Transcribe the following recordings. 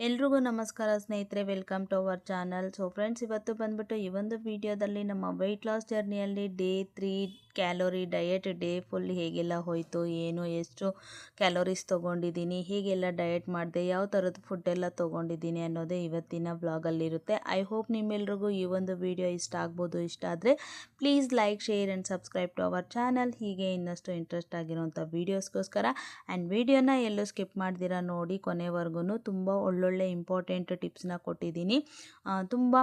ಎಲ್ರಿಗೂ ನಮಸ್ಕಾರ ಸ್ನೇಹಿತರೆ welcome to our channel so friends ಇವತ್ತು ಬಂದ್ಬಿಟ್ಟು ಈ ಒಂದು ವಿಡಿಯೋದಲ್ಲಿ ನಮ್ಮ weight loss ಜರ್ನಿಯಲ್ಲಿ day three calorie diet day full ಹೇಗೆಲ್ಲ ಹೋಯಿತು, ಏನು, ಎಷ್ಟು ಕ್ಯಾಲೋರೀಸ್ ತೊಗೊಂಡಿದ್ದೀನಿ, ಹೀಗೆಲ್ಲ ಡಯಟ್ ಮಾಡಿದೆ, ಯಾವ ಥರದ ಫುಡ್ಡೆಲ್ಲ ತೊಗೊಂಡಿದ್ದೀನಿ ಅನ್ನೋದೇ ಇವತ್ತಿನ ವ್ಲಾಗಲ್ಲಿರುತ್ತೆ ಐ ಹೋಪ್ ನಿಮ್ಮೆಲ್ರಿಗೂ ಈ ಒಂದು ವಿಡಿಯೋ ಇಷ್ಟ ಆಗ್ಬೋದು. ಇಷ್ಟ ಆದರೆ please like share and subscribe to our channel ಹೀಗೆ ಇನ್ನಷ್ಟು ಇಂಟ್ರೆಸ್ಟ್ ಆಗಿರೋಂಥ ವೀಡಿಯೋಸ್ಗೋಸ್ಕರ ಆ್ಯಂಡ್ ವಿಡಿಯೋನ ಎಲ್ಲೂ ಸ್ಕಿಪ್ ಮಾಡಿದಿರ ನೋಡಿ ಕೊನೆವರೆಗೂ ತುಂಬ ಒಳ್ಳೊಳ್ಳೆ ಇಂಪಾರ್ಟೆಂಟ್ ಟಿಪ್ಸ್ನ ಕೊಟ್ಟಿದ್ದೀನಿ. ಆ, ತುಂಬ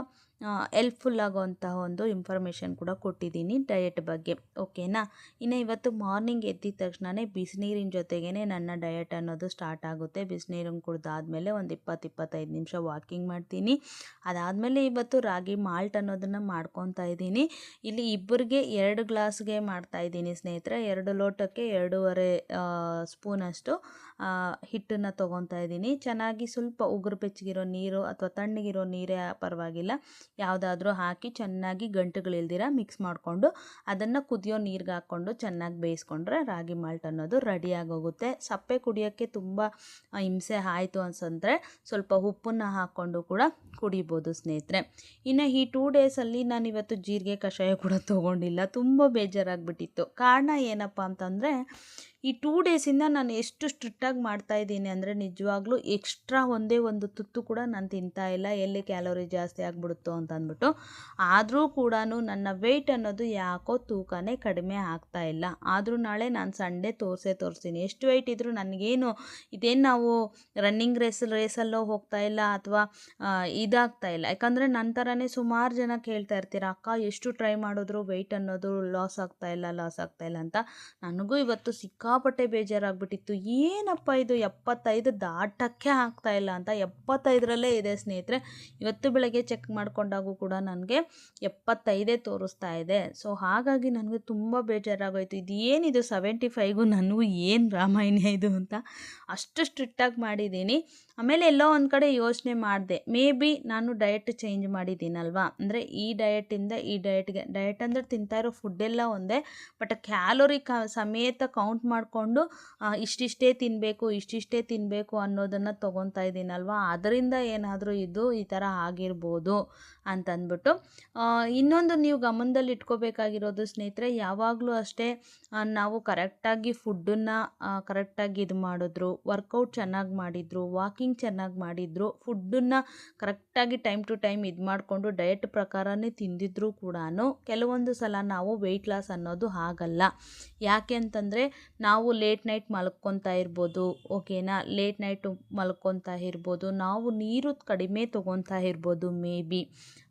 ಹೆಲ್ಪ್ಫುಲ್ ಆಗುವಂತಹ ಒಂದು ಇನ್ಫಾರ್ಮೇಷನ್ ಕೂಡ ಕೊಟ್ಟಿದ್ದೀನಿ ಡಯಟ್ ಬಗ್ಗೆ ಓಕೆನಾ ಇನ್ನು ಇವತ್ತು ಮಾರ್ನಿಂಗ್ ಎದ್ದಿದ ತಕ್ಷಣವೇ ಬಿಸಿನೀರಿನ ಜೊತೆಗೇ ನನ್ನ ಡಯಟ್ ಅನ್ನೋದು ಸ್ಟಾರ್ಟ್ ಆಗುತ್ತೆ. ಬಿಸಿನೀರನ್ನು ಕುಡ್ದಾದಮೇಲೆ ಒಂದು ಇಪ್ಪತ್ತು ಇಪ್ಪತ್ತೈದು ನಿಮಿಷ ವಾಕಿಂಗ್ ಮಾಡ್ತೀನಿ. ಅದಾದಮೇಲೆ ಇವತ್ತು ರಾಗಿ ಮಾಲ್ಟ್ ಅನ್ನೋದನ್ನು ಮಾಡ್ಕೊತಾ ಇದ್ದೀನಿ. ಇಲ್ಲಿ ಇಬ್ಬರಿಗೆ ಎರಡು ಗ್ಲಾಸ್ಗೆ ಮಾಡ್ತಾ ಇದ್ದೀನಿ ಸ್ನೇಹಿತರೆ. ಎರಡು ಲೋಟಕ್ಕೆ ಎರಡೂವರೆ ಸ್ಪೂನಷ್ಟು ಹಿಟ್ಟನ್ನು ತೊಗೊತಾ ಇದ್ದೀನಿ. ಚೆನ್ನಾಗಿ ಸ್ವಲ್ಪ ಉಗುರು, ಬೆಚ್ಚಗಿರೋ ನೀರು ಅಥವಾ ತಣ್ಣಗಿರೋ ನೀರೇ ಪರವಾಗಿಲ್ಲ. ಯಾವುದಾದ್ರೂ ಹಾಕಿ ಚೆನ್ನಾಗಿ ಗಂಟುಗಳಿಲ್ದಿರ ಮಿಕ್ಸ್ ಮಾಡಿಕೊಂಡು ಅದನ್ನು ಕುದಿಯೋ ನೀರಿಗೆ ಹಾಕ್ಕೊಂಡು ಚೆನ್ನಾಗಿ ಬೇಯಿಸ್ಕೊಂಡ್ರೆ ರಾಗಿ ಮಾಲ್ಟ್ ಅನ್ನೋದು ರೆಡಿಯಾಗೋಗುತ್ತೆ ಸಪ್ಪೆ ಕುಡಿಯೋಕ್ಕೆ ತುಂಬ ಹಿಂಸೆ ಆಯಿತು ಅನ್ಸಂದ್ರೆ ಸ್ವಲ್ಪ ಉಪ್ಪನ್ನು ಹಾಕ್ಕೊಂಡು ಕೂಡ ಕುಡಿಬೋದು ಸ್ನೇಹಿತರೆ. ಇನ್ನು ಈ ಟೂ ಡೇಸಲ್ಲಿ ನಾನು ಇವತ್ತು ಜೀರಿಗೆ ಕಷಾಯ ಕೂಡ ತೊಗೊಂಡಿಲ್ಲ. ತುಂಬ ಬೇಜಾರಾಗ್ಬಿಟ್ಟಿತ್ತು. ಕಾರಣ ಏನಪ್ಪ ಅಂತಂದರೆ ಈ ಟೂ ಡೇಸಿಂದ ನಾನು ಎಷ್ಟು ಸ್ಟ್ರಿಕ್ಟಾಗಿ ಮಾಡ್ತಾ ಇದ್ದೀನಿ ಅಂದರೆ ನಿಜವಾಗ್ಲೂ ಎಕ್ಸ್ಟ್ರಾ ಒಂದೇ ಒಂದು ತುತ್ತು ಕೂಡ ನಾನು ತಿಂತಾ ಇಲ್ಲ. ಎಲ್ಲಿ ಕ್ಯಾಲೋರಿ ಜಾಸ್ತಿ ಆಗಿಬಿಡುತ್ತೋ ಅಂತ ಅಂದ್ಬಿಟ್ಟು. ಆದರೂ ಕೂಡ ನನ್ನ ವೆಯ್ಟ್ ಅನ್ನೋದು ಯಾಕೋ ತೂಕನೇ ಕಡಿಮೆ ಆಗ್ತಾ ಇಲ್ಲ. ಆದರೂ ನಾಳೆ ನಾನು ಸಂಡೇ ತೋರಿಸೇ ತೋರಿಸ್ತೀನಿ. ಎಷ್ಟು ವೆಯ್ಟ್ ಇದ್ದರೂ ನನಗೇನು ಇದೇನು ನಾವು ರನ್ನಿಂಗ್ ರೇಸ್ ರೇಸಲ್ಲೋ ಹೋಗ್ತಾ ಇಲ್ಲ ಅಥವಾ ಇದಾಗ್ತಾ ಇಲ್ಲ. ಯಾಕಂದರೆ ನನ್ನ ಥರನೇ ಸುಮಾರು ಜನ ಕೇಳ್ತಾ ಇರ್ತೀರ, ಅಕ್ಕ, ಎಷ್ಟು ಟ್ರೈ ಮಾಡಿದ್ರು ವೆಯ್ಟ್ ಅನ್ನೋದು ಲಾಸ್ ಆಗ್ತಾ ಇಲ್ಲ ಲಾಸ್ ಆಗ್ತಾ ಇಲ್ಲ ಅಂತ. ನನಗೂ ಇವತ್ತು ಸಿಕ್ಕಾಪಟ್ಟೆ ಬೇಜಾರಾಗ್ಬಿಟ್ಟಿತ್ತು. ಏನಪ್ಪ ಇದು? ಎಪ್ಪತ್ತೈದು ದಾಟಕ್ಕೆ ಆಗ್ತಾ ಇಲ್ಲ ಅಂತ. ಎಪ್ಪತ್ತೈದರಲ್ಲೇ ಇದೆ ಸ್ನೇಹಿತರೆ. ಇವತ್ತು ಬೆಳಗ್ಗೆ ಚೆಕ್ ಮಾಡಿಕೊಂಡಾಗೂ ಕೂಡ ನನಗೆ ಎಪ್ಪತ್ತೈದೇ ತೋರಿಸ್ತಾ ಇದೆ. ಸೊ ಹಾಗಾಗಿ ನನಗೆ ತುಂಬ ಬೇಜಾರಾಗೋಯಿತು. ಇದು ಏನಿದು ಸೆವೆಂಟಿ ಫೈವ್ಗೂ ನನಗೂ ಏನು ರಾಮಾಯಣ ಇದು ಅಂತ. ಅಷ್ಟು ಸ್ಟ್ರಿಕ್ಟಾಗಿ ಮಾಡಿದ್ದೀನಿ. ಆಮೇಲೆ ಎಲ್ಲೋ ಒಂದು ಕಡೆ ಯೋಚನೆ ಮಾಡಿದೆ. ಮೇ ಬಿ ನಾನು ಡಯಟ್ ಚೇಂಜ್ ಮಾಡಿದ್ದೀನಲ್ವಾ? ಅಂದರೆ ಈ ಡಯಟಿಂದ ಈ ಡಯಟ್ಗೆ ಡಯಟ್ ಅಂದರೆ ತಿಂತಾ ಇರೋ ಫುಡ್ಡೆಲ್ಲ ಒಂದೇ. ಬಟ್ ಕ್ಯಾಲೋರಿ ಕ, ಸಮೇತ ಕೌಂಟ್ ಮಾಡಿಕೊಂಡು ಇಷ್ಟಿಷ್ಟೇ ತಿನ್ನಬೇಕು ಇಷ್ಟಿಷ್ಟೇ ತಿನ್ನಬೇಕು ಅನ್ನೋದನ್ನು ತೊಗೊತಾ ಇದ್ದೀನಲ್ವ? ಅದರಿಂದ ಏನಾದರೂ ಇದು ಈ ಥರ ಆಗಿರ್ಬೋದು. ಅಂತಂದ್ಬಿಟ್ಟು ಇನ್ನೊಂದು ನೀವು ಗಮನದಲ್ಲಿ ಇಟ್ಕೋಬೇಕಾಗಿರೋದು ಸ್ನೇಹಿತರೆ, ಯಾವಾಗಲೂ ಅಷ್ಟೇ ನಾವು ಕರೆಕ್ಟಾಗಿ ಫುಡ್ಡನ್ನು ಕರೆಕ್ಟಾಗಿ ಇದು ಮಾಡಿದ್ರು, ವರ್ಕೌಟ್ ಚೆನ್ನಾಗಿ ಮಾಡಿದ್ರು, ವಾಕಿಂಗ್ ಚೆನ್ನಾಗಿ ಮಾಡಿದ್ರು, ಫುಡ್ಡನ್ನು ಕರೆಕ್ಟಾಗಿ ಟೈಮ್ ಟು ಟೈಮ್ ಇದು ಮಾಡಿಕೊಂಡು ಡಯಟ್ ಪ್ರಕಾರನೇ ತಿಂದಿದ್ರು ಕೂಡ ಕೆಲವೊಂದು ಸಲ ನಾವು ವೆಯ್ಟ್ ಲಾಸ್ ಅನ್ನೋದು ಆಗಲ್ಲ. ಯಾಕೆ ಅಂತಂದರೆ, ನಾವು ಲೇಟ್ ನೈಟ್ ಮಲ್ಕೊತಾ ಇರ್ಬೋದು, ಓಕೆನಾ? ಲೇಟ್ ನೈಟು ಮಲ್ಕೊತಾ ಇರ್ಬೋದು, ನಾವು ನೀರು ಕಡಿಮೆ ತೊಗೊತಾ ಇರ್ಬೋದು, ಮೇ ಬಿ.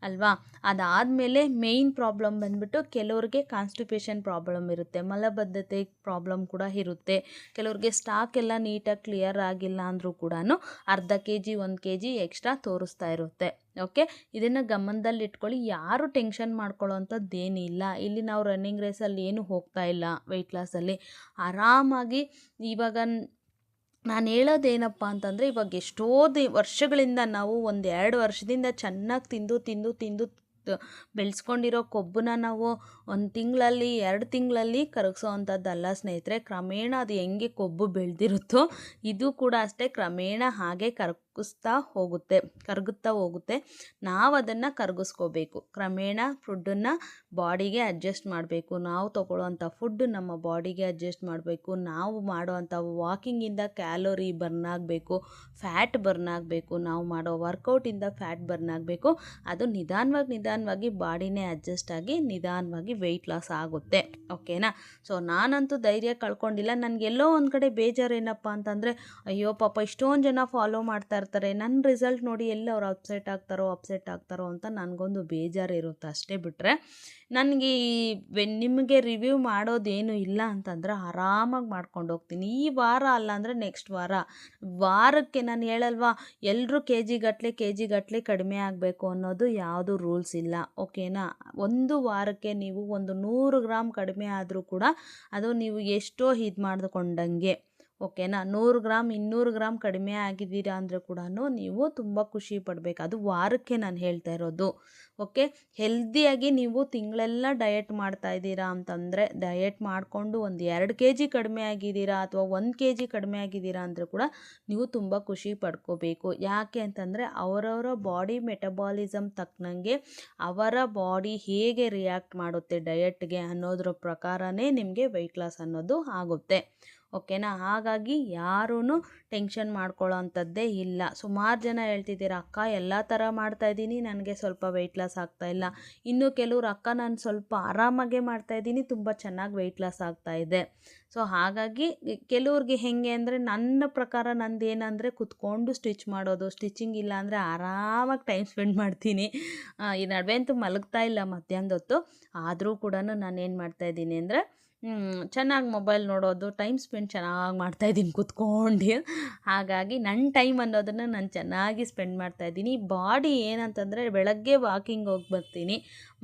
ಅಲ್ವಾ? ಅದಾದಮೇಲೆ ಮೇಯ್ನ್ ಪ್ರಾಬ್ಲಮ್ ಬಂದ್ಬಿಟ್ಟು ಕೆಲವ್ರಿಗೆ ಕಾನ್ಸ್ಟಿಪೇಷನ್ ಪ್ರಾಬ್ಲಮ್ ಇರುತ್ತೆ, ಮಲಬದ್ಧತೆ ಪ್ರಾಬ್ಲಮ್ ಕೂಡ ಇರುತ್ತೆ. ಕೆಲವ್ರಿಗೆ ಸ್ಟಾಕ್ ಎಲ್ಲ ನೀಟಾಗಿ ಕ್ಲಿಯರ್ ಆಗಿಲ್ಲ ಅಂದರೂ ಕೂಡ ಅರ್ಧ ಕೆ ಜಿ ಒಂದು ಕೆ ಜಿ ಎಕ್ಸ್ಟ್ರಾ ತೋರಿಸ್ತಾ ಇರುತ್ತೆ ಓಕೆ ಇದನ್ನು ಗಮನದಲ್ಲಿ ಇಟ್ಕೊಳ್ಳಿ, ಯಾರು ಟೆನ್ಷನ್ ಮಾಡ್ಕೊಳ್ಳೋವಂಥದ್ದೇನಿಲ್ಲ ಇಲ್ಲಿ ನಾವು ರನ್ನಿಂಗ್ ರೇಸಲ್ಲಿ ಏನು ಹೋಗ್ತಾ ಇಲ್ಲ ವೆಯ್ಟ್ ಲಾಸಲ್ಲಿ ಆರಾಮಾಗಿ ಇವಾಗ ನಾನು ಹೇಳೋದೇನಪ್ಪ ಅಂತಂದರೆ, ಇವಾಗ ಎಷ್ಟೋ ದಿ, ವರ್ಷಗಳಿಂದ ನಾವು ಒಂದು ಎರಡು ವರ್ಷದಿಂದ ಚೆನ್ನಾಗಿ ತಿಂದು ತಿಂದು ತಿಂದು ಬೆಳೆಸ್ಕೊಂಡಿರೋ ಕೊಬ್ಬನ್ನ ನಾವು ಒಂದು ತಿಂಗಳಲ್ಲಿ, ಎರಡು ತಿಂಗಳಲ್ಲಿ ಕರಗಿಸೋ ಅಂಥದ್ದಲ್ಲ ಸ್ನೇಹಿತರೆ. ಕ್ರಮೇಣ ಅದು ಹೆಂಗೆ ಕೊಬ್ಬು ಬೆಳೆದಿರುತ್ತೋ, ಇದು ಕೂಡ ಅಷ್ಟೇ. ಕ್ರಮೇಣ ಹಾಗೆ ಕರಗಿಸ್ತಾ ಹೋಗುತ್ತೆ, ಕರಗುತ್ತಾ ಹೋಗುತ್ತೆ. ನಾವು ಅದನ್ನು ಕರಗಿಸ್ಕೋಬೇಕು. ಕ್ರಮೇಣ ಫುಡ್ಡನ್ನು ಬಾಡಿಗೆ ಅಡ್ಜಸ್ಟ್ ಮಾಡಬೇಕು. ನಾವು ತೊಗೊಳ್ಳೋವಂಥ ಫುಡ್ ನಮ್ಮ ಬಾಡಿಗೆ ಅಡ್ಜಸ್ಟ್ ಮಾಡಬೇಕು. ನಾವು ಮಾಡೋವಂಥ ವಾಕಿಂಗಿಂದ ಕ್ಯಾಲೋರಿ ಬರ್ನ್ ಆಗಬೇಕು ಫ್ಯಾಟ್ ಬರ್ನ್ ಆಗಬೇಕು ನಾವು ಮಾಡೋ ವರ್ಕೌಟಿಂದ ಫ್ಯಾಟ್ ಬರ್ನ್ ಆಗಬೇಕು ಅದು ನಿಧಾನವಾಗಿ ನಿಧಾನವಾಗಿ ಬಾಡಿನೇ ಅಡ್ಜಸ್ಟ್ ಆಗಿ ನಿಧಾನವಾಗಿ ವೆಯ್ಟ್ ಲಾಸ್ ಆಗುತ್ತೆ. ಓಕೆನಾ? ಸೊ, ನಾನಂತೂ ಧೈರ್ಯ ಕಳ್ಕೊಂಡಿಲ್ಲ. ನನಗೆಲ್ಲೋ ಒಂದು ಕಡೆ ಬೇಜಾರೇನಪ್ಪ ಅಂತಂದರೆ, ಅಯ್ಯೋ ಪಾಪ ಇಷ್ಟೊಂದು ಜನ ಫಾಲೋ ಮಾಡ್ತಾ ಇರ್ತಾರೆ ನನ್ನ ರಿಸಲ್ಟ್ ನೋಡಿ ಎಲ್ಲಿ ಅವ್ರು ಅಪ್ಸೆಟ್ ಆಗ್ತಾರೋ ಅಪ್ಸೆಟ್ ಆಗ್ತಾರೋ ಅಂತ ನನಗೊಂದು ಬೇಜಾರು ಇರುತ್ತೆ ಅಷ್ಟೇ ಬಿಟ್ಟರೆ ನನಗೆ ಈ ನಿಮಗೆ ರಿವ್ಯೂ ಮಾಡೋದೇನು ಇಲ್ಲ ಅಂತಂದರೆ ಆರಾಮಾಗಿ ಮಾಡ್ಕೊಂಡು ಹೋಗ್ತೀನಿ. ಈ ವಾರ ಅಲ್ಲ ಅಂದರೆ ನೆಕ್ಸ್ಟ್ ವಾರ. ವಾರಕ್ಕೆ ನಾನು ಹೇಳಲ್ವಾ ಎಲ್ಲರೂ ಕೆ ಜಿ ಗಟ್ಟಲೆ ಕೆ ಜಿ ಗಟ್ಟಲೆ ಕಡಿಮೆ ಆಗಬೇಕು ಅನ್ನೋದು ಯಾವುದು ರೂಲ್ಸ್ ಇಲ್ಲ ಓಕೆನಾ ಒಂದು ವಾರಕ್ಕೆ ನೀವು ಒಂದು ನೂರು ಗ್ರಾಮ್ ಕಡಿಮೆ ಆದರೂ ಕೂಡ ಅದು ನೀವು ಎಷ್ಟೋ ಇದು ಮಾಡಿಕೊಂಡಂಗೆ ಓಕೆನಾ? ನೂರು ಗ್ರಾಮ್, ಇನ್ನೂರು ಗ್ರಾಮ್ ಕಡಿಮೆ ಆಗಿದ್ದೀರಾ ಅಂದರೆ ಕೂಡ ನೀವು ತುಂಬ ಖುಷಿ ಪಡಬೇಕು. ಅದು ವಾರಕ್ಕೆ ನಾನು ಹೇಳ್ತಾ ಇರೋದು. ಓಕೆ? ಹೆಲ್ದಿಯಾಗಿ ನೀವು ತಿಂಗಳೆಲ್ಲ ಡಯಟ್ ಮಾಡ್ತಾ ಇದ್ದೀರಾ ಅಂತಂದರೆ ಡಯಟ್ ಮಾಡಿಕೊಂಡು ಒಂದು ಎರಡು ಕೆ ಜಿ ಕಡಿಮೆ ಆಗಿದ್ದೀರಾ ಅಥವಾ ಒಂದು ಕೆ ಜಿ ಕಡಿಮೆ ಆಗಿದ್ದೀರಾ ಅಂದರೆ ಕೂಡ ನೀವು ತುಂಬ ಖುಷಿ ಪಡ್ಕೋಬೇಕು. ಯಾಕೆ ಅಂತಂದರೆ ಅವರವರ ಬಾಡಿ ಮೆಟಬಾಲಿಸಮ್ ತಕ್ಕನಂಗೆ ಅವರ ಬಾಡಿ ಹೇಗೆ ರಿಯಾಕ್ಟ್ ಮಾಡುತ್ತೆ ಡಯಟ್ಗೆ ಅನ್ನೋದ್ರ ಪ್ರಕಾರನೇ ನಿಮಗೆ ವೆಯ್ಟ್ ಲಾಸ್ ಅನ್ನೋದು ಆಗುತ್ತೆ. ಓಕೆನಾ? ಹಾಗಾಗಿ ಯಾರೂ ಟೆನ್ಷನ್ ಮಾಡ್ಕೊಳ್ಳೋ ಅಂಥದ್ದೇ ಇಲ್ಲ. ಸುಮಾರು ಜನ ಹೇಳ್ತಿದ್ದೀರ, ಅಕ್ಕ, ಎಲ್ಲ ಥರ ಮಾಡ್ತಾಯಿದ್ದೀನಿ ನನಗೆ ಸ್ವಲ್ಪ ವೆಯ್ಟ್ ಲಾಸ್ ಆಗ್ತಾ ಇಲ್ಲ. ಇನ್ನು ಕೆಲವ್ರು ಅಕ್ಕ, ನಾನು ಸ್ವಲ್ಪ ಆರಾಮಾಗೆ ಮಾಡ್ತಾಯಿದ್ದೀನಿ ತುಂಬ ಚೆನ್ನಾಗಿ ವೆಯ್ಟ್ ಲಾಸ್ ಆಗ್ತಾಯಿದೆ ಸೊ, ಹಾಗಾಗಿ ಕೆಲವ್ರಿಗೆ ಹೇಗೆ ಅಂದರೆ, ನನ್ನ ಪ್ರಕಾರ ನಂದು ಏನಂದರೆ, ಕುತ್ಕೊಂಡು ಸ್ಟಿಚ್ ಮಾಡೋದು, ಸ್ಟಿಚಿಂಗ್ ಇಲ್ಲ ಅಂದರೆ ಆರಾಮಾಗಿ ಟೈಮ್ ಸ್ಪೆಂಡ್ ಮಾಡ್ತೀನಿ. ಈ ನಡುವೆ ಅಂತೂ ಮಲಗ್ತಾ ಇಲ್ಲ ಮಧ್ಯಾಹ್ನದೊತ್ತು. ಆದರೂ ಕೂಡ ನಾನು ಏನು ಮಾಡ್ತಾಯಿದ್ದೀನಿ ಅಂದರೆ ಚೆನ್ನಾಗಿ ಮೊಬೈಲ್ ನೋಡೋದು ಟೈಮ್ ಸ್ಪೆಂಡ್ ಚೆನ್ನಾಗಿ ಮಾಡ್ತಾಯಿದ್ದೀನಿ ಕುತ್ಕೊಂಡು. ಹಾಗಾಗಿ ನನ್ನ ಟೈಮ್ ಅನ್ನೋದನ್ನು ನಾನು ಚೆನ್ನಾಗಿ ಸ್ಪೆಂಡ್ ಮಾಡ್ತಾಯಿದ್ದೀನಿ ಬಾಡಿ ಏನಂತಂದರೆ ಬೆಳಗ್ಗೆ ವಾಕಿಂಗ್ ಹೋಗಿ ಬರ್ತೀನಿ.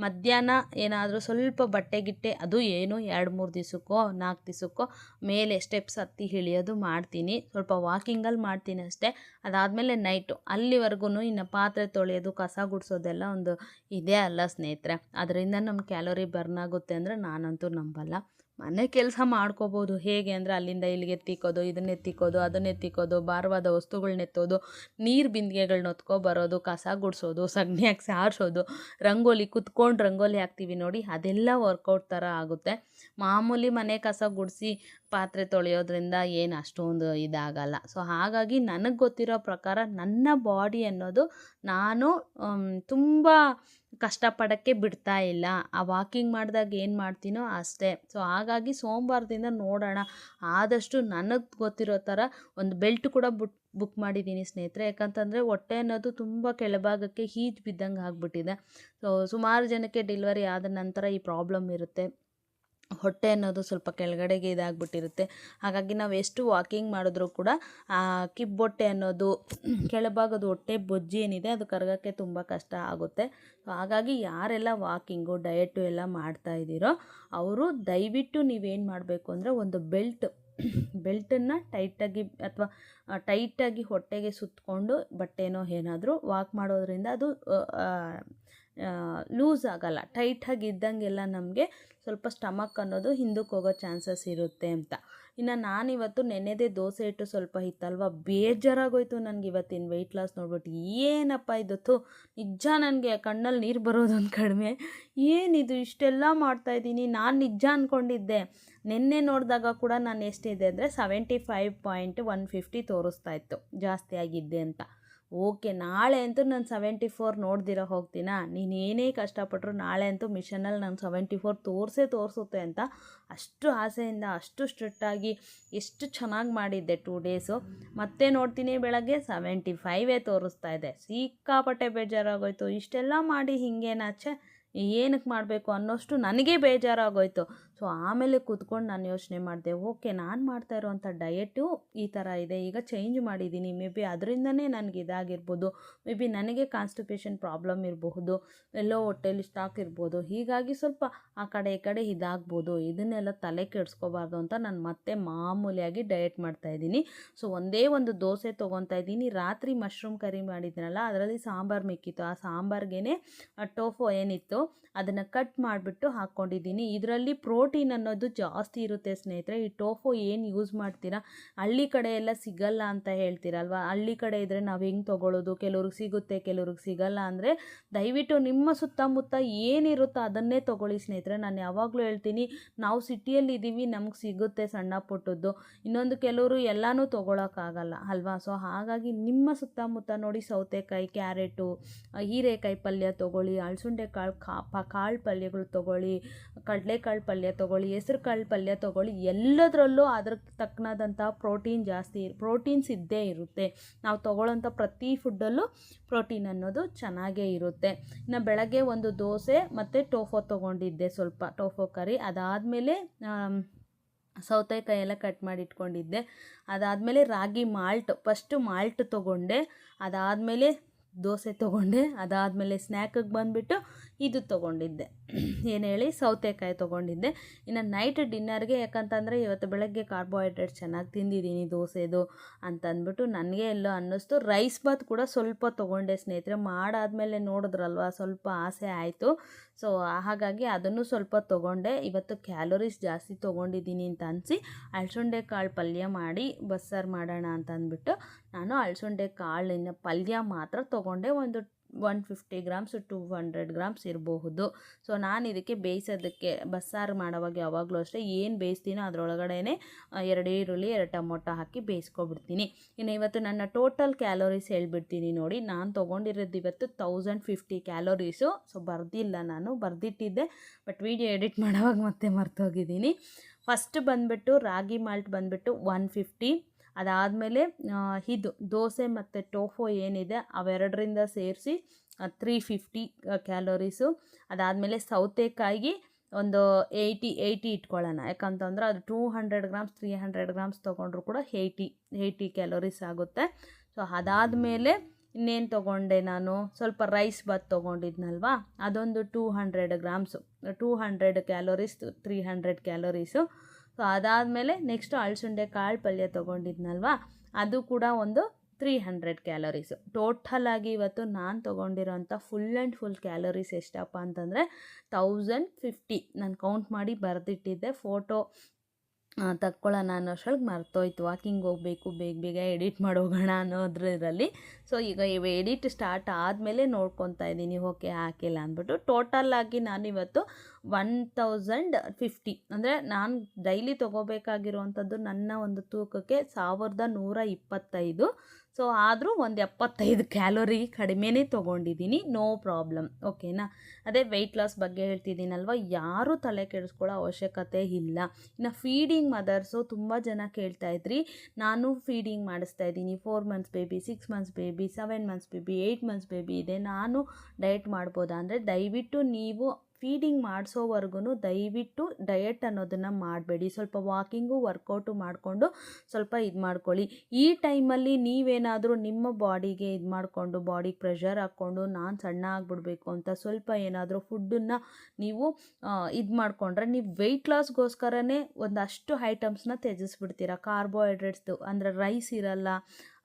ಮಧ್ಯಾಹ್ನ ಏನಾದರೂ ಸ್ವಲ್ಪ ಬಟ್ಟೆ ಗಿಟ್ಟೆ, ಅದು ಏನು ಎರಡು ಮೂರು ದಿವಸಕ್ಕೋ, ನಾಲ್ಕು ದಿವಸಕ್ಕೋ ಮೇಲೆ ಸ್ಟೆಪ್ಸ್ ಹತ್ತಿ ಇಳಿಯೋದು ಮಾಡ್ತೀನಿ. ಸ್ವಲ್ಪ ವಾಕಿಂಗಲ್ಲಿ ಮಾಡ್ತೀನಿ ಅಷ್ಟೇ. ಅದಾದಮೇಲೆ ನೈಟು ಅಲ್ಲಿವರೆಗೂ ಇನ್ನು ಪಾತ್ರೆ ತೊಳೆಯೋದು, ಕಸ ಗುಡಿಸೋದೆಲ್ಲ ಒಂದು ಇದೇ ಅಲ್ಲ ಸ್ನೇಹಿತರೆ. ಅದರಿಂದ ನಮ್ಮ ಕ್ಯಾಲೋರಿ ಬರ್ನ್ ಆಗುತ್ತೆ ಅಂದರೆ ನಾನಂತೂ ನಂಬಲ್ಲ. ಮನೆ ಕೆಲಸ ಮಾಡ್ಕೋಬೋದು. ಹೇಗೆ ಅಂದರೆ ಅಲ್ಲಿಂದ ಇಲ್ಲಿಗೆ ಎತ್ತಿಕ್ಕೋದು ಇದನ್ನ ಎತ್ತಿಕ್ಕೋದು ಅದನ್ನ ಎತ್ತಿಕ್ಕೋದು ಭಾರವಾದ ವಸ್ತುಗಳ್ನ ಎತ್ತೋದು, ನೀರು ಬಿಂದಿಗೆಗಳನ್ನ ಹೊತ್ಕೊ ಬರೋದು, ಕಸ ಗುಡಿಸೋದು, ಸಗಣಿ ಹಾಕಿ ಸಾರಿಸೋದು ರಂಗೋಲಿ ಕುತ್ಕೊಂಡು ರಂಗೋಲಿ ಹಾಕ್ತೀವಿ ನೋಡಿ, ಅದೆಲ್ಲ ವರ್ಕೌಟ್ ಥರ ಆಗುತ್ತೆ. ಮಾಮೂಲಿ ಮನೆ ಕಸ ಗುಡಿಸಿ ಪಾತ್ರೆ ತೊಳೆಯೋದ್ರಿಂದ ಏನು ಅಷ್ಟೊಂದು ಇದಾಗಲ್ಲ. ಸೊ ಹಾಗಾಗಿ ನನಗೆ ಗೊತ್ತಿರೋ ಪ್ರಕಾರ ನನ್ನ ಬಾಡಿ ಅನ್ನೋದು ನಾನು ತುಂಬ ಕಷ್ಟಪಡೋಕ್ಕೆ ಬಿಡ್ತಾ ಇಲ್ಲ. ಆ ವಾಕಿಂಗ್ ಮಾಡಿದಾಗ ಏನು ಮಾಡ್ತೀನೋ ಅಷ್ಟೇ. ಸೊ ಹಾಗಾಗಿ ಸೋಮವಾರದಿಂದ ನೋಡೋಣ. ಆದಷ್ಟು ನನಗೆ ಗೊತ್ತಿರೋ ಥರ ಒಂದು ಬೆಲ್ಟ್ ಕೂಡ ಬುಟ್ ಬುಕ್ ಮಾಡಿದ್ದೀನಿ ಸ್ನೇಹಿತರೆ. ಯಾಕಂತಂದರೆ ಹೊಟ್ಟೆ ಅನ್ನೋದು ತುಂಬ ಕೆಳಭಾಗಕ್ಕೆ ಹೀಟ್ ಬಿದ್ದಂಗೆ ಆಗಿಬಿಟ್ಟಿದೆ. ಸೊ ಸುಮಾರು ಜನಕ್ಕೆ ಡೆಲಿವರಿ ಆದ ನಂತರ ಈ ಪ್ರಾಬ್ಲಮ್ ಇರುತ್ತೆ. ಹೊಟ್ಟೆ ಅನ್ನೋದು ಸ್ವಲ್ಪ ಕೆಳಗಡೆಗೆ ಇದಾಗ್ಬಿಟ್ಟಿರುತ್ತೆ. ಹಾಗಾಗಿ ನಾವು ಎಷ್ಟು ವಾಕಿಂಗ್ ಮಾಡಿದ್ರೂ ಕೂಡ ಆ ಕಿಬ್ಬೊಟ್ಟೆ ಅನ್ನೋದು, ಕೆಳಭಾಗದ ಹೊಟ್ಟೆ ಬೊಜ್ಜಿ ಏನಿದೆ ಅದು ಕರಗೋಕ್ಕೆ ತುಂಬ ಕಷ್ಟ ಆಗುತ್ತೆ. ಹಾಗಾಗಿ ಯಾರೆಲ್ಲ ವಾಕಿಂಗು ಡಯಟು ಎಲ್ಲ ಮಾಡ್ತಾ ಇದ್ದೀರೋ ಅವರು ದಯವಿಟ್ಟು ನೀವೇನು ಮಾಡಬೇಕು ಅಂದರೆ ಒಂದು ಬೆಲ್ಟ್ ಬೆಲ್ಟನ್ನು ಟೈಟಾಗಿ ಅಥವಾ ಟೈಟಾಗಿ ಹೊಟ್ಟೆಗೆ ಸುತ್ತಕೊಂಡು ಬಟ್ಟೆನೋ ಏನಾದರೂ ವಾಕ್ ಮಾಡೋದ್ರಿಂದ ಅದು ಲೂಸ್ ಆಗಲ್ಲ ಟೈಟಾಗಿ ಇದ್ದಂಗೆಲ್ಲ ನಮಗೆ ಸ್ವಲ್ಪ ಸ್ಟಮಕ್ ಅನ್ನೋದು ಹಿಂದಕ್ಕೆ ಹೋಗೋ ಚಾನ್ಸಸ್ ಇರುತ್ತೆ ಅಂತ. ಇನ್ನು ನಾನಿವತ್ತು ನೆನೆದೇ ದೋಸೆ ಇಟ್ಟು ಸ್ವಲ್ಪ ಇತ್ತಲ್ವ, ಬೇಜಾರಾಗೋಯ್ತು ನನಗೆ ಇವತ್ತಿನ ವೆಯ್ಟ್ ಲಾಸ್ ನೋಡ್ಬಿಟ್ಟು. ಏನಪ್ಪ ಇದು? ನಿಜ ನನಗೆ ಕಣ್ಣಲ್ಲಿ ನೀರು ಬರೋದೊಂದು ಕಡಿಮೆ. ಏನಿದು? ಇಷ್ಟೆಲ್ಲ ಮಾಡ್ತಾಯಿದ್ದೀನಿ ನಾನು ನಿಜ ಅಂದ್ಕೊಂಡಿದ್ದೆ ನಿನ್ನೆ ನೋಡಿದಾಗ ಕೂಡ ನಾನು ಎಷ್ಟಿದೆ ಅಂದರೆ seventy five point one fifty ತೋರಿಸ್ತಾ ಇತ್ತು. ಜಾಸ್ತಿ ಆಗಿದ್ದೆ ಅಂತ. ಓಕೆ, ನಾಳೆ ಅಂತೂ ನಾನು ಸೆವೆಂಟಿ ಫೋರ್ ನೋಡ್ದಿರೋ ಹೋಗ್ತೀನಾ ನೀನು ಏನೇ ಕಷ್ಟಪಟ್ಟರು ನಾಳೆ ಅಂತೂ ಮಿಷನಲ್ಲಿ ನಾನು ಸೆವೆಂಟಿ ಫೋರ್ ತೋರಿಸೇ ತೋರಿಸುತ್ತೆ ಅಂತ ಅಷ್ಟು ಆಸೆಯಿಂದ, ಅಷ್ಟು ಸ್ಟ್ರಿಕ್ಟಾಗಿ ಎಷ್ಟು ಚೆನ್ನಾಗಿ ಮಾಡಿದ್ದೆ ಟೂ ಡೇಸು ಮತ್ತೆ ನೋಡ್ತೀನಿ ಬೆಳಗ್ಗೆ ಸೆವೆಂಟಿ ಫೈವೇ ತೋರಿಸ್ತಾ ಇದೆ ಸಿಕ್ಕಾಪಟ್ಟೆ ಬೇಜಾರಾಗೋಯ್ತು. ಇಷ್ಟೆಲ್ಲ ಮಾಡಿ ಹಿಂಗೇನಾಚೆ ಏನಕ್ಕೆ ಮಾಡಬೇಕು ಅನ್ನೋಷ್ಟು ನನಗೆ ಬೇಜಾರಾಗೋಯ್ತು. ಸೊ ಆಮೇಲೆ ಕೂತ್ಕೊಂಡು ನಾನು ಯೋಚನೆ ಮಾಡಿದೆ, ಓಕೆ, ನಾನು ಮಾಡ್ತಾ ಇರೋವಂಥ ಡಯೆಟು ಈ ಥರ ಇದೆ, ಈಗ ಚೇಂಜ್ ಮಾಡಿದ್ದೀನಿ. ಮೇ ಬಿ ಅದರಿಂದನೇ ನನಗೆ ಇದಾಗಿರ್ಬೋದು. ಮೇ ಬಿ ನನಗೆ ಕಾನ್ಸ್ಟಿಪೇಷನ್ ಪ್ರಾಬ್ಲಮ್ ಇರಬಹುದು, ಎಲ್ಲೋ ಹೊಟ್ಟೆಲಿ ಸ್ಟಾಕ್ ಇರ್ಬೋದು. ಹೀಗಾಗಿ ಸ್ವಲ್ಪ ಆ ಕಡೆ ಈ ಕಡೆ ಇದಾಗ್ಬೋದು. ಇದನ್ನೆಲ್ಲ ತಲೆ ಕೆಡಿಸ್ಕೋಬಾರ್ದು ಅಂತ ನಾನು ಮತ್ತೆ ಮಾಮೂಲಿಯಾಗಿ ಡಯಟ್ ಮಾಡ್ತಾಯಿದ್ದೀನಿ ಸೊ ಒಂದೇ ಒಂದು ದೋಸೆ ತೊಗೊತಾ ಇದ್ದೀನಿ. ರಾತ್ರಿ ಮಶ್ರೂಮ್ ಕರಿ ಮಾಡಿದ್ನಲ್ಲ, ಅದರಲ್ಲಿ ಸಾಂಬಾರು ಮಿಕ್ಕಿತ್ತು. ಆ ಸಾಂಬಾರ್ಗೆ ಟೋಫೋ ಏನಿತ್ತು, ಅದನ್ನು ಕಟ್ ಮಾಡಿಬಿಟ್ಟು ಹಾಕ್ಕೊಂಡಿದ್ದೀನಿ ಇದರಲ್ಲಿ ಪ್ರೋಟೀನ್ ಅನ್ನೋದು ಜಾಸ್ತಿ ಇರುತ್ತೆ ಸ್ನೇಹಿತರೆ. ಈ ಟೋಫು ಏನು ಯೂಸ್ ಮಾಡ್ತೀರಾ? ಹಳ್ಳಿ ಕಡೆ ಎಲ್ಲ ಸಿಗಲ್ಲ ಅಂತ ಹೇಳ್ತೀರಲ್ವ? ಹಳ್ಳಿ ಕಡೆ ಇದ್ದರೆ ನಾವು ಹೆಂಗೆ ತೊಗೊಳ್ಳೋದು ಕೆಲವ್ರಿಗೆ ಸಿಗುತ್ತೆ, ಕೆಲವ್ರಿಗೆ ಸಿಗಲ್ಲ ಅಂದರೆ ದಯವಿಟ್ಟು ನಿಮ್ಮ ಸುತ್ತಮುತ್ತ ಏನಿರುತ್ತೋ ಅದನ್ನೇ ತೊಗೊಳ್ಳಿ ಸ್ನೇಹಿತರೆ. ನಾನು ಯಾವಾಗಲೂ ಹೇಳ್ತೀನಿ, ನಾವು ಸಿಟಿಯಲ್ಲಿ ಇದ್ದೀವಿ ನಮ್ಗೆ ಸಿಗುತ್ತೆ ಸಣ್ಣ ಪುಟ್ಟದ್ದು. ಇನ್ನೊಂದು ಕೆಲವರು ಎಲ್ಲನೂ ತೊಗೊಳಕ್ಕಾಗಲ್ಲ ಅಲ್ವಾ? ಸೊ ಹಾಗಾಗಿ ನಿಮ್ಮ ಸುತ್ತಮುತ್ತ ನೋಡಿ ಸೌತೆಕಾಯಿ, ಕ್ಯಾರೆಟು, ಹೀರೆಕಾಯಿ ಪಲ್ಯ ತೊಗೊಳ್ಳಿ ಅಳಸುಂಡೆ ಕಾಳು ಕಾ ಕಾಳು ಪಲ್ಯಗಳು ತೊಗೊಳ್ಳಿ, ಕಡಲೆಕಾಳು ಪಲ್ಯ ತೊಗೊಳ್ಳಿ, ಹೆಸ್ರು ಕಾಳು ಪಲ್ಯ ತೊಗೊಳ್ಳಿ, ಎಲ್ಲದರಲ್ಲೂ ಅದ್ರ ತಕ್ಕನಾದಂಥ ಪ್ರೋಟೀನ್ ಜಾಸ್ತಿ ಪ್ರೋಟೀನ್ಸ್ ಇದ್ದೇ ಇರುತ್ತೆ. ನಾವು ತೊಗೊಳ್ಳೋಂಥ ಪ್ರತಿ ಫುಡ್ಡಲ್ಲೂ ಪ್ರೋಟೀನ್ ಅನ್ನೋದು ಚೆನ್ನಾಗೇ ಇರುತ್ತೆ. ಇನ್ನು ಬೆಳಗ್ಗೆ ಒಂದು ದೋಸೆ ಮತ್ತು ಟೋಫೋ ತೊಗೊಂಡಿದ್ದೆ ಸ್ವಲ್ಪ, ಟೋಫೋ ಕರಿ. ಅದಾದಮೇಲೆ ಸೌತೆಕಾಯಿ ಎಲ್ಲ ಕಟ್ ಮಾಡಿ ಇಟ್ಕೊಂಡಿದ್ದೆ ಅದಾದಮೇಲೆ ರಾಗಿ ಮಾಲ್ಟ್, ಫಸ್ಟು ಮಾಲ್ಟ್ ತೊಗೊಂಡೆ. ಅದಾದಮೇಲೆ ದೋಸೆ ತೊಗೊಂಡೆ. ಅದಾದಮೇಲೆ ಸ್ನ್ಯಾಕಿಗೆ ಬಂದುಬಿಟ್ಟು ಇದು ತೊಗೊಂಡಿದ್ದೆ. ಏನು ಹೇಳಿ ಸೌತೆಕಾಯಿ ತೊಗೊಂಡಿದ್ದೆ. ಇನ್ನು ನೈಟ್ ಡಿನ್ನರ್ಗೆ ಯಾಕಂತಂದರೆ ಇವತ್ತು ಬೆಳಗ್ಗೆ ಕಾರ್ಬೋಹೈಡ್ರೇಟ್ ಚೆನ್ನಾಗಿ ತಿಂದಿದ್ದೀನಿ ದೋಸೆದು ಅಂತಂದ್ಬಿಟ್ಟು ನನಗೆ ಎಲ್ಲೋ ಅನ್ನಿಸ್ತು. ರೈಸ್ ಬಾತ್ ಕೂಡ ಸ್ವಲ್ಪ ತೊಗೊಂಡೆ ಸ್ನೇಹಿತರೆ. ಮಾಡಾದಮೇಲೆ ನೋಡಿದ್ರಲ್ವ, ಸ್ವಲ್ಪ ಆಸೆ ಆಯಿತು. ಸೊ ಹಾಗಾಗಿ ಅದನ್ನು ಸ್ವಲ್ಪ ತೊಗೊಂಡೆ. ಇವತ್ತು ಕ್ಯಾಲೋರೀಸ್ ಜಾಸ್ತಿ ತೊಗೊಂಡಿದ್ದೀನಿ ಅಂತ ಅನಿಸಿ ಅಳಸಂಡೆ ಕಾಳು ಪಲ್ಯ ಮಾಡಿ ಬಸ್ಸಾರು ಮಾಡೋಣ ಅಂತ ಅಂದ್ಬಿಟ್ಟು ನಾನು ಅಳಸಂಡೆ ಕಾಳಿನ ಪಲ್ಯ ಮಾತ್ರ ತೊಗೊಂಡೆ. ಒಂದು one fifty grams to hundred grams ಇರಬಹುದು. ಸೊ, ನಾನು ಇದಕ್ಕೆ ಬೇಯಿಸೋದಕ್ಕೆ ಬಸ್ಸಾರು ಮಾಡೋವಾಗ ಯಾವಾಗಲೂ ಅಷ್ಟೇ ಏನು ಬೇಯಿಸ್ತೀನೋ ಅದರೊಳಗಡೆ ಎರಡು ಈರುಳ್ಳಿ, ಎರಡು ಟೊಮೊಟೊ ಹಾಕಿ ಬೇಯಿಸ್ಕೊಬಿಡ್ತೀನಿ. ಇನ್ನು ಇವತ್ತು ನನ್ನ ಟೋಟಲ್ ಕ್ಯಾಲೋರೀಸ್ ಹೇಳ್ಬಿಡ್ತೀನಿ ನೋಡಿ. ನಾನು ತೊಗೊಂಡಿರೋದು ಇವತ್ತು ತೌಸಂಡ್ ಫಿಫ್ಟಿ ಕ್ಯಾಲೋರೀಸು. ಸೊ, ಬರ್ದಿಲ್ಲ ನಾನು, ಬರೆದಿಟ್ಟಿದ್ದೆ. ಬಟ್ ವಿಡಿಯೋ ಎಡಿಟ್ ಮಾಡೋವಾಗ ಮತ್ತೆ ಮರ್ತೋಗಿದ್ದೀನಿ. ಫಸ್ಟ್ ಬಂದುಬಿಟ್ಟು ರಾಗಿ ಮಾಲ್ಟ್ ಬಂದುಬಿಟ್ಟು ಒನ್ ಫಿಫ್ಟಿ. ಅದಾದಮೇಲೆ ಇದು ದೋಸೆ ಮತ್ತು ಟೋಫೋ ಏನಿದೆ ಅವೆರಡರಿಂದ ಸೇರಿಸಿ ತ್ರೀ ಫಿಫ್ಟಿ ಕ್ಯಾಲೋರೀಸು ಅದಾದಮೇಲೆ ಸೌತೆಕಾಯಿ ಒಂದು ಏಯ್ಟಿ ಏಯ್ಟಿ ಇಟ್ಕೊಳ್ಳೋಣ. ಯಾಕಂತಂದ್ರೆ ಅದು two hundred grams three hundred grams ತೊಗೊಂಡ್ರು ಕೂಡ ಏಯ್ಟಿ ಏಯ್ಟಿ ಕ್ಯಾಲೋರೀಸ್ ಆಗುತ್ತೆ. ಸೊ ಅದಾದಮೇಲೆ ಇನ್ನೇನು ತೊಗೊಂಡೆ ನಾನು? ಸ್ವಲ್ಪ ರೈಸ್ ಬಾತ್ ತೊಗೊಂಡಿದ್ನಲ್ವಾ? ಅದೊಂದು two hundred grams two hundred calories three hundred calories so ಅದಾದಮೇಲೆ ನೆಕ್ಸ್ಟು ಅಳಸಂಡೆ ಕಾಳು ಪಲ್ಯ ತೊಗೊಂಡಿದ್ನಲ್ವಾ? ಅದು ಕೂಡ ಒಂದು ತ್ರೀ ಹಂಡ್ರೆಡ್ ಟೋಟಲ್ ಟೋಟಲಾಗಿ ಇವತ್ತು ನಾನು ತೊಗೊಂಡಿರೋಂಥ ಫುಲ್ ಆ್ಯಂಡ್ ಫುಲ್ ಕ್ಯಾಲೋರೀಸ್ ಎಷ್ಟಪ್ಪ ಅಂತಂದರೆ ತೌಸಂಡ್ ಫಿಫ್ಟಿ ನಾನು ಕೌಂಟ್ ಮಾಡಿ ಬರೆದಿಟ್ಟಿದ್ದೆ ಫೋಟೋ ತಕ್ಕೊಳ್ಳೋಣ ಅನ್ನೋ ಅಷ್ಟೊಳಗೆ ಮರ್ತೋಯ್ತು. ವಾಕಿಂಗ್ ಹೋಗಬೇಕು, ಬೇಗ ಬೇಗ ಎಡಿಟ್ ಮಾಡೋಗೋಣ ಅನ್ನೋದ್ರಲ್ಲಿ ಸೊ ಈಗ ಇವು ಎಡಿಟ್ ಸ್ಟಾರ್ಟ್ ಆದಮೇಲೆ ನೋಡ್ಕೊತಾ ಇದ್ದೀನಿ ಓಕೆ ಹಾಕಿಲ್ಲ ಅಂದ್ಬಿಟ್ಟು ಟೋಟಲಾಗಿ ನಾನಿವತ್ತು ಒನ್ ತೌಸಂಡ್ ಫಿಫ್ಟಿ ಅಂದರೆ ನಾನು ಡೈಲಿ ತೊಗೋಬೇಕಾಗಿರುವಂಥದ್ದು ನನ್ನ ಒಂದು ತೂಕಕ್ಕೆ ಸಾವಿರದ ನೂರ ಇಪ್ಪತ್ತೈದು. ಸೊ ಆದರೂ ಒಂದು ಎಪ್ಪತ್ತೈದು ಕ್ಯಾಲೋರಿ ಕಡಿಮೆನೇ ತೊಗೊಂಡಿದ್ದೀನಿ ನೋ ಪ್ರಾಬ್ಲಮ್ ಓಕೆನಾ ಅದೇ ವೆಯ್ಟ್ ಲಾಸ್ ಬಗ್ಗೆ ಹೇಳ್ತಿದ್ದೀನಲ್ವ? ಯಾರೂ ತಲೆ ಕೆಡಿಸ್ಕೊಳ್ಳೋ ಅವಶ್ಯಕತೆ ಇಲ್ಲ. ಇನ್ನು ಫೀಡಿಂಗ್ ಮದರ್ಸು ತುಂಬ ಜನ ಕೇಳ್ತಾ ಇದ್ರಿ, ನಾನು ಫೀಡಿಂಗ್ ಮಾಡಿಸ್ತಾ ಇದ್ದೀನಿ. Four months baby six months baby seven months baby eight months baby ಇದೆ. ನಾನು ಡಯಟ್ ಮಾಡ್ಬೋದಾ? ಅಂದರೆ ದಯವಿಟ್ಟು ನೀವು ಫೀಡಿಂಗ್ ಮಾಡಿಸೋವರೆಗೂ ದಯವಿಟ್ಟು ಡಯಟ್ ಅನ್ನೋದನ್ನು ಮಾಡಬೇಡಿ. ಸ್ವಲ್ಪ ವಾಕಿಂಗು ವರ್ಕೌಟು ಮಾಡಿಕೊಂಡು ಸ್ವಲ್ಪ ಇದು ಮಾಡ್ಕೊಳ್ಳಿ. ಈ ಟೈಮಲ್ಲಿ ನೀವೇನಾದರೂ ನಿಮ್ಮ ಬಾಡಿಗೆ ಇದು ಮಾಡಿಕೊಂಡು ಬಾಡಿಗೆ ಪ್ರೆಷರ್ ಹಾಕ್ಕೊಂಡು, ನಾನು ಸಣ್ಣ ಆಗಿಬಿಡ್ಬೇಕು ಅಂತ ಸ್ವಲ್ಪ ಏನಾದರೂ ಫುಡ್ಡನ್ನು ನೀವು ಇದು ಮಾಡಿಕೊಂಡ್ರೆ ನೀವು ವೆಯ್ಟ್ ಲಾಸ್ಗೋಸ್ಕರನೇ ಒಂದಷ್ಟು ಐಟಮ್ಸ್ನ ತ್ಯಜಿಸ್ಬಿಡ್ತೀರ. ಕಾರ್ಬೋಹೈಡ್ರೇಟ್ಸ್ದು ಅಂದರೆ ರೈಸ್ ಇರಲ್ಲ,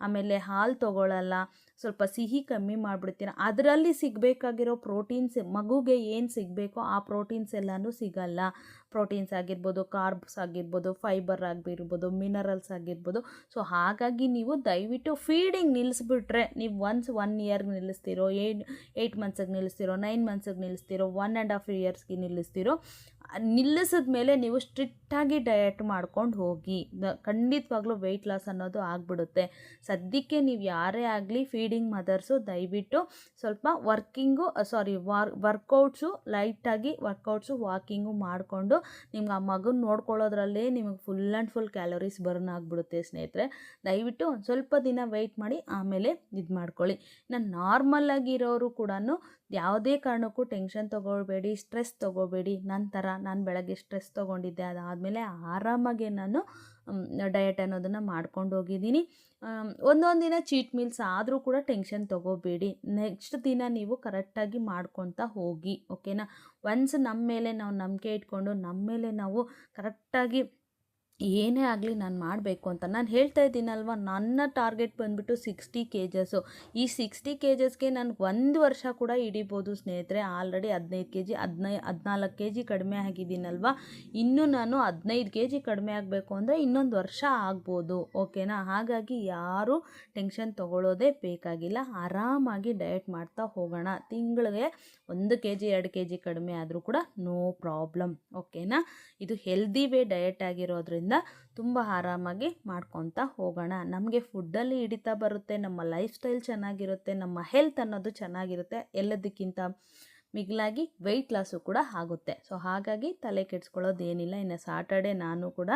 ಆಮೇಲೆ ಹಾಲು ತೊಗೊಳ್ಳಲ್ಲ ಸ್ವಲ್ಪ ಸಿಹಿ ಕಮ್ಮಿ ಮಾಡಿಬಿಡ್ತೀರ. ಅದರಲ್ಲಿ ಸಿಗಬೇಕಾಗಿರೋ ಪ್ರೋಟೀನ್ಸ್ ಮಗುಗೆ ಏನು ಸಿಗಬೇಕೋ ಆ ಪ್ರೋಟೀನ್ಸ್ ಎಲ್ಲನೂ ಸಿಗಲ್ಲ. ಪ್ರೋಟೀನ್ಸ್ ಆಗಿರ್ಬೋದು, ಕಾರ್ಬ್ಸ್ ಆಗಿರ್ಬೋದು, ಫೈಬರ್ ಆಗಿರ್ಬೋದು, ಮಿನರಲ್ಸ್ ಆಗಿರ್ಬೋದು. ಸೊ, ಹಾಗಾಗಿ ನೀವು ದಯವಿಟ್ಟು ಫೀಡಿಂಗ್ ನಿಲ್ಲಿಸ್ಬಿಟ್ರೆ ನೀವು ಒನ್ಸ್ ಒನ್ ಇಯರ್ಗೆ ನಿಲ್ಲಿಸ್ತಿರೋ ಏಟ್ ಏಯ್ಟ್ ಮಂತ್ಸಿಗೆ ನಿಲ್ಲಿಸ್ತಿರೋ ನೈನ್ ಮಂತ್ಸಿಗೆ ನಿಲ್ಲಿಸ್ತಿರೋ ಒನ್ ಆ್ಯಂಡ್ ಹಾಫ್ ಇಯರ್ಸ್ಗೆ ನಿಲ್ಲಿಸ್ತಿರೋ, ನಿಲ್ಲಿಸಿದ ಮೇಲೆ ನೀವು ಸ್ಟ್ರಿಕ್ಟಾಗಿ ಡಯಟ್ ಮಾಡ್ಕೊಂಡು ಹೋಗಿ. ಖಂಡಿತವಾಗ್ಲೂ ವೆಯ್ಟ್ ಲಾಸ್ ಅನ್ನೋದು ಆಗಿಬಿಡುತ್ತೆ. ಸದ್ಯಕ್ಕೆ ನೀವು ಯಾರೇ ಆಗಲಿ ಫೀಡಿಂಗ್ ಮದರ್ಸು ದಯವಿಟ್ಟು ಸ್ವಲ್ಪ ವರ್ಕಿಂಗು ಸಾರಿ ವಾರ್ ವರ್ಕೌಟ್ಸು ಲೈಟಾಗಿ ವರ್ಕೌಟ್ಸು ವಾಕಿಂಗು ಮಾಡಿಕೊಂಡು ನಿಮ್ಗೆ ಆ ಮಗನ ನೋಡ್ಕೊಳ್ಳೋದ್ರಲ್ಲೇ ನಿಮಗೆ full and full calories burn ಆಗಿಬಿಡುತ್ತೆ ಸ್ನೇಹಿತರೆ. ದಯವಿಟ್ಟು ಒಂದು ಸ್ವಲ್ಪ ದಿನ ವೆಯ್ಟ್ ಮಾಡಿ, ಆಮೇಲೆ ಇದು ಮಾಡ್ಕೊಳ್ಳಿ. ನಾನು ನಾರ್ಮಲ್ಲಾಗಿರೋರು ಕೂಡ ಯಾವುದೇ ಕಾರಣಕ್ಕೂ ಟೆನ್ಷನ್ ತೊಗೊಳ್ಬೇಡಿ ಸ್ಟ್ರೆಸ್ ತೊಗೋಬೇಡಿ ನಂತರ ನಾನು ಬೆಳಗ್ಗೆ ಸ್ಟ್ರೆಸ್ ತೊಗೊಂಡಿದ್ದೆ, ಅದಾದಮೇಲೆ ಆರಾಮಾಗೆ ನಾನು ಡಯಟ್ ಅನ್ನೋದನ್ನು ಮಾಡ್ಕೊಂಡು ಹೋಗಿದ್ದೀನಿ. ಒಂದೊಂದು ದಿನ ಚೀಟ್ ಮೀಲ್ಸ್ ಆದರೂ ಕೂಡ ಟೆನ್ಷನ್ ತೊಗೋಬೇಡಿ. ನೆಕ್ಸ್ಟ್ ದಿನ ನೀವು ಕರೆಕ್ಟಾಗಿ ಮಾಡ್ಕೊತಾ ಹೋಗಿ, ಓಕೆನಾ? ಒನ್ಸ್ ನಮ್ಮ ಮೇಲೆ ನಾವು ನಂಬಿಕೆ ಇಟ್ಕೊಂಡು ನಮ್ಮ ಮೇಲೆ ನಾವು ಕರೆಕ್ಟಾಗಿ ಏನೇ ಆಗಲಿ ನಾನು ಮಾಡಬೇಕು ಅಂತ. ನಾನು ಹೇಳ್ತಾ ಇದ್ದೀನಲ್ವ, ನನ್ನ ಟಾರ್ಗೆಟ್ ಬಂದುಬಿಟ್ಟು ಸಿಕ್ಸ್ಟಿ ಕೆ ಜಸ್ಸು ಈ ಸಿಕ್ಸ್ಟಿ ಕೆ ಜಸ್ಗೆ ನಾನು ಒಂದು ವರ್ಷ ಕೂಡ ಹಿಡಿಬೋದು ಸ್ನೇಹಿತರೆ. ಆಲ್ರೆಡಿ ಹದಿನೈದು ಕೆ ಜಿ ಹದಿನೈ, ಹದಿನಾಲ್ಕು ಕೆ ಜಿ ಕಡಿಮೆ ಆಗಿದ್ದೀನಲ್ವ? ಇನ್ನೂ ನಾನು ಹದಿನೈದು ಕೆ ಜಿ ಕಡಿಮೆ ಆಗಬೇಕು ಅಂದರೆ ಇನ್ನೊಂದು ವರ್ಷ ಆಗ್ಬೋದು ಓಕೆನಾ ಹಾಗಾಗಿ ಯಾರೂ ಟೆನ್ಷನ್ ತೊಗೊಳ್ಳೋದೇ ಬೇಕಾಗಿಲ್ಲ. ಆರಾಮಾಗಿ ಡಯಟ್ ಮಾಡ್ತಾ ಹೋಗೋಣ. ತಿಂಗಳಿಗೆ ಒಂದು ಕೆ ಜಿ ಎರಡು ಕೆ ಜಿ ಕಡಿಮೆ ಆದರೂ ಕೂಡ ನೋ ಪ್ರಾಬ್ಲಮ್ ಓಕೆನಾ ಇದು ಹೆಲ್ದಿ ವೇ ಡಯಟ್ ಆಗಿರೋದ್ರಿಂದ ತುಂಬ ಆರಾಮಾಗಿ ಮಾಡ್ಕೊತಾ ಹೋಗೋಣ. ನಮಗೆ ಫುಡ್ಡಲ್ಲಿ ಹಿಡಿತಾ ಬರುತ್ತೆ, ನಮ್ಮ ಲೈಫ್ ಸ್ಟೈಲ್ ಚೆನ್ನಾಗಿರುತ್ತೆ, ನಮ್ಮ ಹೆಲ್ತ್ ಅನ್ನೋದು ಚೆನ್ನಾಗಿರುತ್ತೆ, ಎಲ್ಲದಕ್ಕಿಂತ ಮಿಗಿಲಾಗಿ ವೆಯ್ಟ್ ಲಾಸು ಕೂಡ ಆಗುತ್ತೆ. ಸೊ ಹಾಗಾಗಿ ತಲೆ ಕೆಡ್ಸ್ಕೊಳ್ಳೋದೇನಿಲ್ಲ. ಇನ್ನು ಸಾಟರ್ಡೆ ನಾನು ಕೂಡ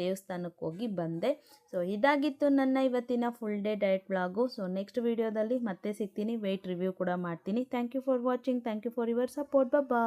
ದೇವಸ್ಥಾನಕ್ಕೆ ಹೋಗಿ ಬಂದೆ. ಸೊ ಇದಾಗಿತ್ತು ನನ್ನ ಇವತ್ತಿನ full day diet blog so next ವೀಡಿಯೋದಲ್ಲಿ ಮತ್ತೆ ಸಿಗ್ತೀನಿ. ವೆಯ್ಟ್ ರಿವ್ಯೂ ಕೂಡ ಮಾಡ್ತೀನಿ. Thank you for watching thank you for your support ಬಾ